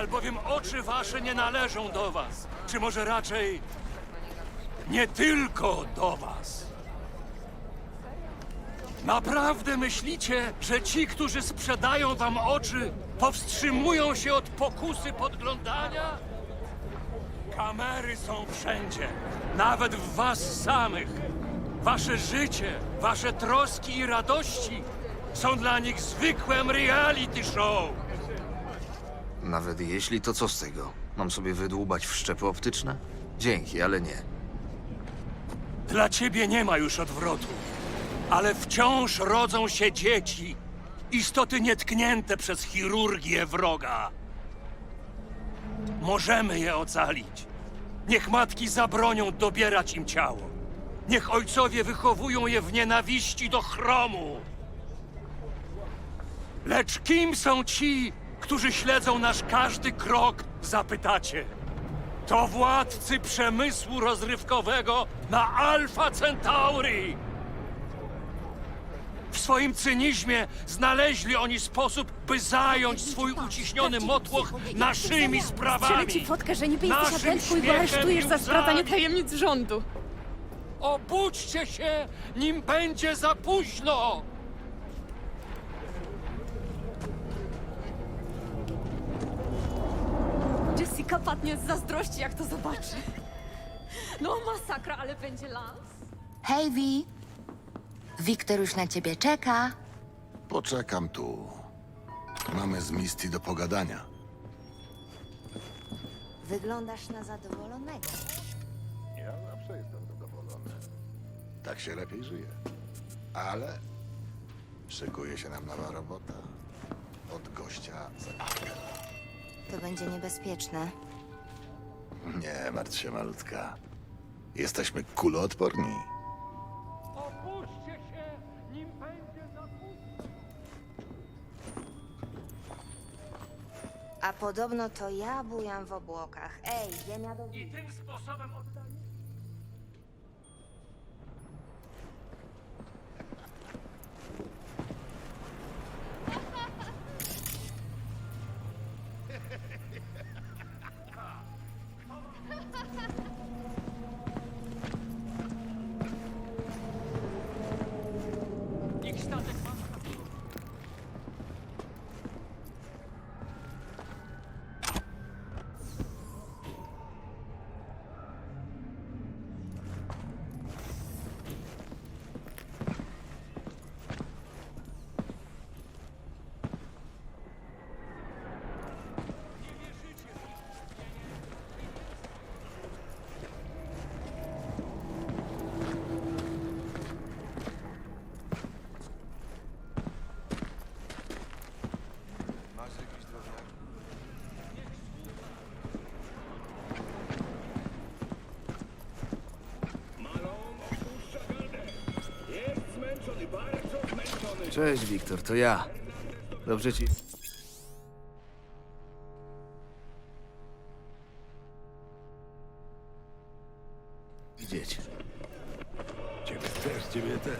Albowiem oczy wasze nie należą do was, czy może raczej nie tylko do was. Naprawdę myślicie, że ci, którzy sprzedają wam oczy, powstrzymują się od pokusy podglądania? Kamery są wszędzie, nawet w was samych. Wasze życie, wasze troski i radości są dla nich zwykłym reality show. Nawet jeśli, to co z tego? Mam sobie wydłubać wszczepy optyczne? Dzięki, ale nie. Dla ciebie nie ma już odwrotu, ale wciąż rodzą się dzieci, istoty nietknięte przez chirurgię wroga. Możemy je ocalić. Niech matki zabronią dobierać im ciało. Niech ojcowie wychowują je w nienawiści do chromu. Lecz kim są ci, którzy śledzą nasz każdy krok, zapytacie? To władcy przemysłu rozrywkowego na Alfa Centauri! W swoim cynizmie znaleźli oni sposób, by zająć swój uciśniony motłoch naszymi Strzelę sprawami. ci fotkę, że niby jesteś Naszym agentką i go śmiechem aresztujesz i za zdradzanie łzami. tajemnic rządu. Obudźcie się, nim będzie za późno! Jessica padnie z zazdrości, jak to zobaczy. No masakra, ale będzie lans. Hej, Vi. Wiktor już na ciebie czeka. Poczekam tu. Mamy z Misty do pogadania. Wyglądasz na zadowolonego. Ja zawsze jestem zadowolony. Tak się lepiej żyje. Ale szykuje się nam nowa robota. Od gościa za To będzie niebezpieczne. Nie martw się, malutka. Jesteśmy kuloodporni. Opuśćcie się, nim będzie za późno. A podobno to ja bujam w obłokach. Ej, ziemia do... I tym sposobem. Cześć, Wiktor, to ja. Dobrze ci. Widzieć. Ciebie też, ciebie też.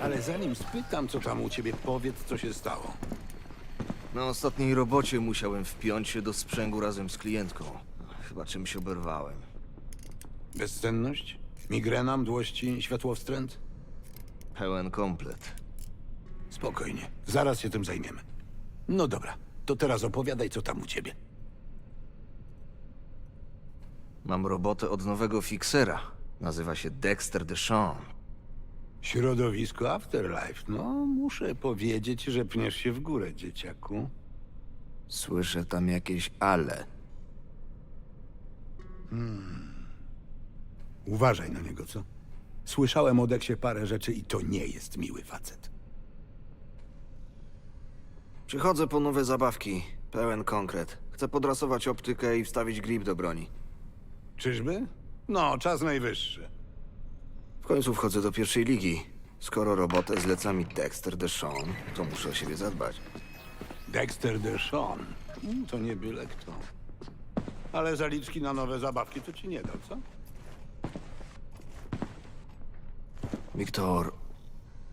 Ale zanim spytam, co tam u ciebie, powiedz, co się stało. Na ostatniej robocie musiałem wpiąć się do sprzęgu razem z klientką. Chyba czymś oberwałem. Bezsenność? Migrena, mdłości, światłowstręt? Pełen komplet. Spokojnie, zaraz się tym zajmiemy. No dobra, to teraz opowiadaj, co tam u ciebie. Mam robotę od nowego fiksera. Nazywa się Dexter Deshawn. Środowisko Afterlife. No, muszę powiedzieć, że pniesz się w górę, dzieciaku. Słyszę tam jakieś ale. Uważaj na niego, co? Słyszałem o Deksie parę rzeczy i to nie jest miły facet. Przychodzę po nowe zabawki. Pełen konkret. Chcę podrasować optykę i wstawić grip do broni. Czyżby? No, czas najwyższy. W końcu wchodzę do pierwszej ligi. Skoro robotę zleca mi Dexter Deshawn, to muszę o siebie zadbać. Dexter Deshawn. Mm, To nie byle kto. Ale zaliczki na nowe zabawki to ci nie da, co? Wiktor,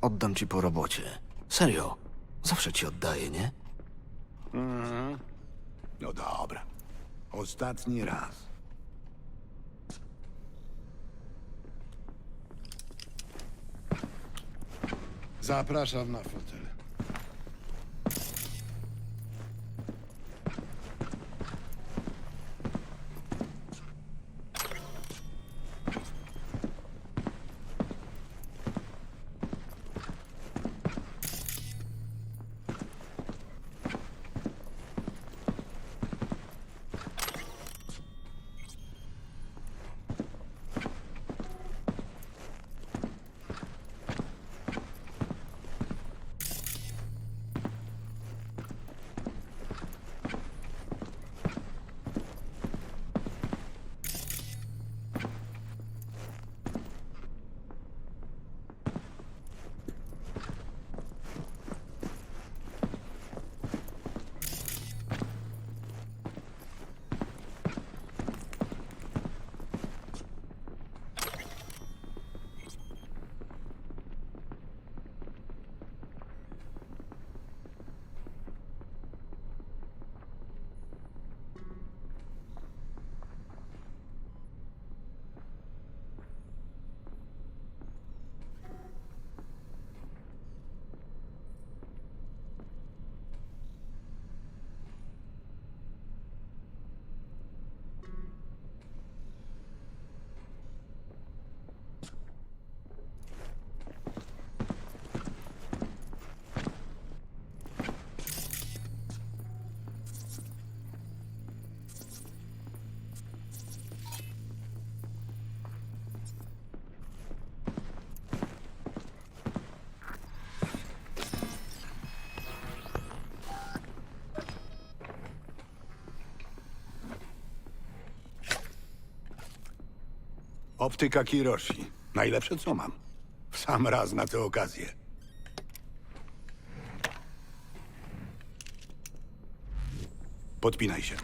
oddam ci po robocie. Serio. Zawsze ci oddaję, nie? No dobra. Ostatni raz. Zapraszam na fotel. Optyka Kiroshi. Najlepsze co mam. W sam raz na tę okazję. Podpinaj się.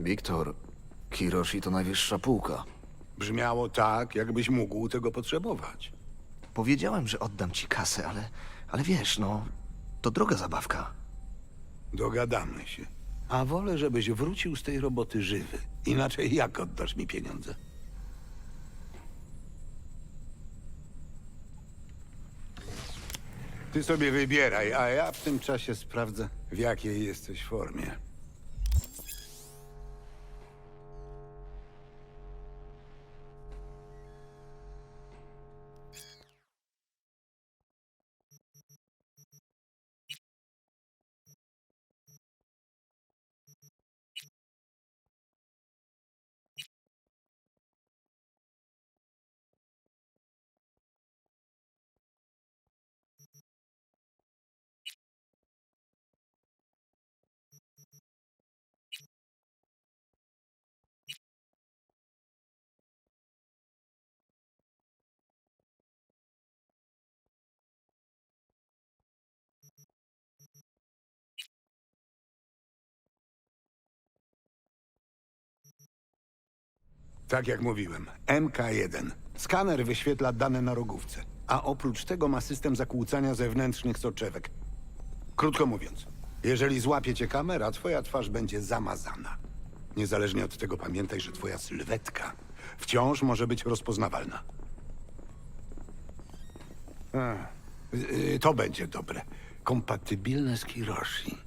Wiktor, Kiroshi to najwyższa półka. Brzmiało tak, jakbyś mógł tego potrzebować. Powiedziałem, że oddam ci kasę, ale, ale wiesz, no, to droga zabawka. Dogadamy się. A wolę, żebyś wrócił z tej roboty żywy. Inaczej jak oddasz mi pieniądze? Ty sobie wybieraj, a ja w tym czasie sprawdzę, w jakiej jesteś formie. Tak jak mówiłem, MK1. Skaner wyświetla dane na rogówce, a oprócz tego ma system zakłócania zewnętrznych soczewek. Krótko mówiąc, jeżeli złapie cię kamera, twoja twarz będzie zamazana. Niezależnie od tego pamiętaj, że twoja sylwetka wciąż może być rozpoznawalna. Ech, y, to będzie dobre. Kompatybilne z Kiroshi.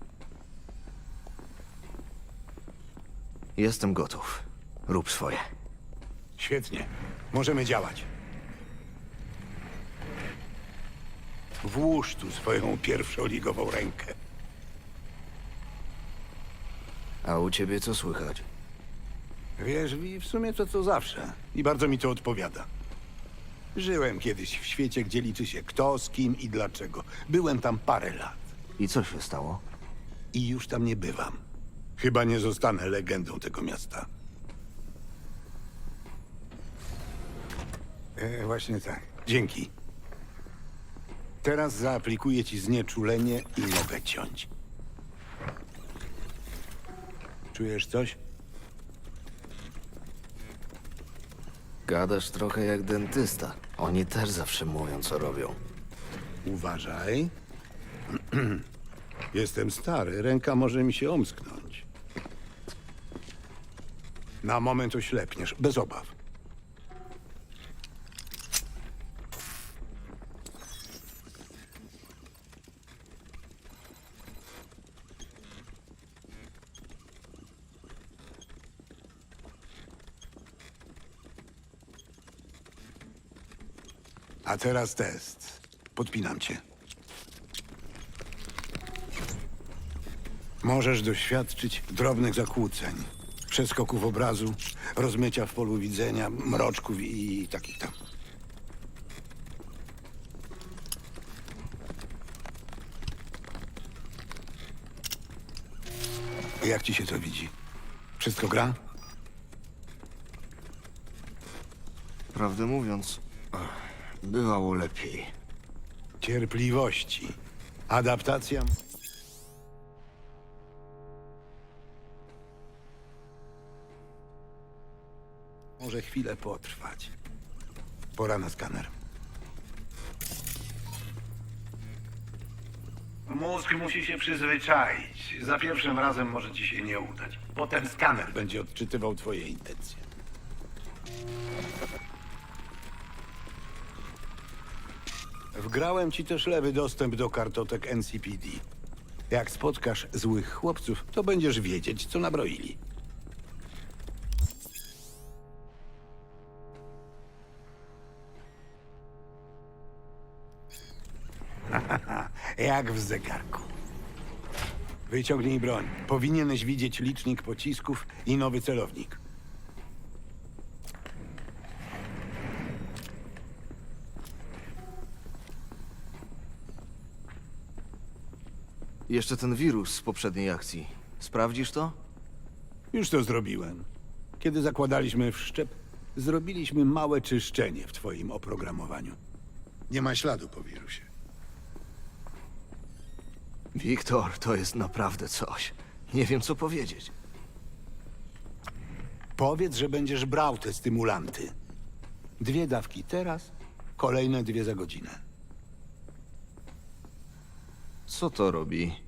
Jestem gotów. Rób swoje. Świetnie. Możemy działać. Włóż tu swoją pierwszoligową rękę. A u ciebie co słychać? Wiesz, Wi, w sumie to co zawsze. I bardzo mi to odpowiada. Żyłem kiedyś w świecie, gdzie liczy się kto, z kim i dlaczego. Byłem tam parę lat. I co się stało? I już tam nie bywam. Chyba nie zostanę legendą tego miasta. E, właśnie tak. Dzięki. Teraz zaaplikuję ci znieczulenie i mogę ciąć. Czujesz coś? Gadasz trochę jak dentysta. Oni też zawsze mówią, co robią. Uważaj. Jestem stary, ręka może mi się omsknąć. Na moment oślepniesz, bez obaw. A teraz test. Podpinam cię. Możesz doświadczyć drobnych zakłóceń, przeskoków obrazu, rozmycia w polu widzenia, mroczków i takich tam. Jak ci się to widzi? Wszystko gra? Prawdę mówiąc, bywało lepiej. Cierpliwości. Adaptacja. Może chwilę potrwać. Pora na skaner. Mózg musi się przyzwyczaić. Za pierwszym razem może ci się nie udać. Potem skaner będzie odczytywał twoje intencje. Wgrałem ci też lewy dostęp do kartotek NCPD. Jak spotkasz złych chłopców, to będziesz wiedzieć, co nabroili. Jak w zegarku. Wyciągnij broń. Powinieneś widzieć licznik pocisków i nowy celownik. Jeszcze ten wirus z poprzedniej akcji. Sprawdzisz to? Już to zrobiłem. Kiedy zakładaliśmy wszczep, zrobiliśmy małe czyszczenie w twoim oprogramowaniu. Nie ma śladu po wirusie. Wiktor, to jest naprawdę coś. Nie wiem, co powiedzieć. Powiedz, że będziesz brał te stymulanty. Dwie dawki teraz, kolejne dwie za godzinę. Co to robi?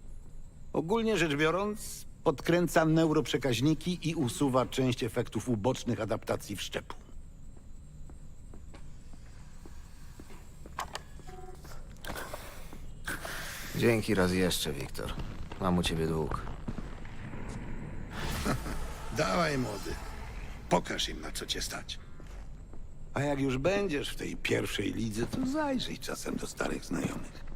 Ogólnie rzecz biorąc, podkręca neuroprzekaźniki i usuwa część efektów ubocznych adaptacji wszczepu. Dzięki raz jeszcze, Wiktor. Mam u ciebie dług. Dawaj, młody. Pokaż im, na co cię stać. A jak już będziesz w tej pierwszej lidze, to zajrzyj czasem do starych znajomych.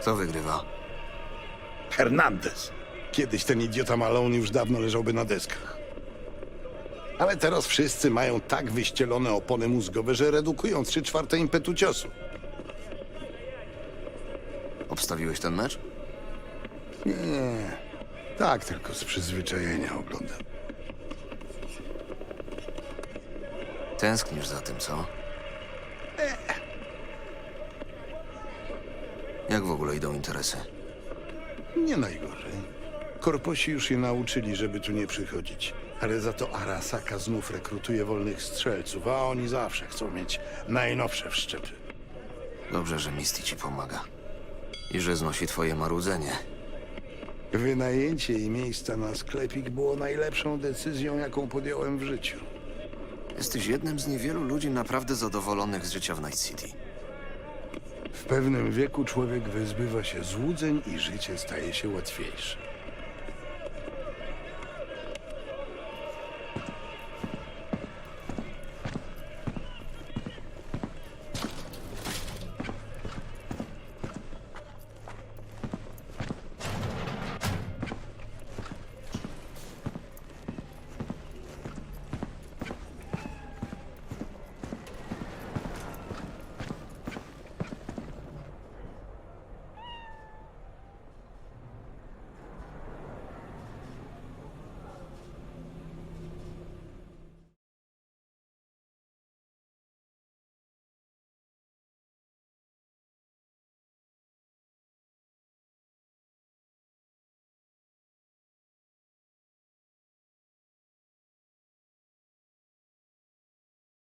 Kto wygrywa? Hernandez. Kiedyś ten idiota Malone już dawno leżałby na deskach. Ale teraz wszyscy mają tak wyścielone opony mózgowe, że redukują 3 czwarte impetu ciosu. Obstawiłeś ten mecz? Nie, tak tylko z przyzwyczajenia oglądam. Tęsknisz za tym, co? Jak w ogóle idą interesy? Nie najgorzej. Korposi już je nauczyli, żeby tu nie przychodzić. Ale za to Arasaka znów rekrutuje wolnych strzelców, a oni zawsze chcą mieć najnowsze wszczepy. Dobrze, że Misty ci pomaga. I że znosi twoje marudzenie. Wynajęcie jej miejsca na sklepik było najlepszą decyzją, jaką podjąłem w życiu. Jesteś jednym z niewielu ludzi naprawdę zadowolonych z życia w Night City. W pewnym wieku człowiek wyzbywa się złudzeń i życie staje się łatwiejsze.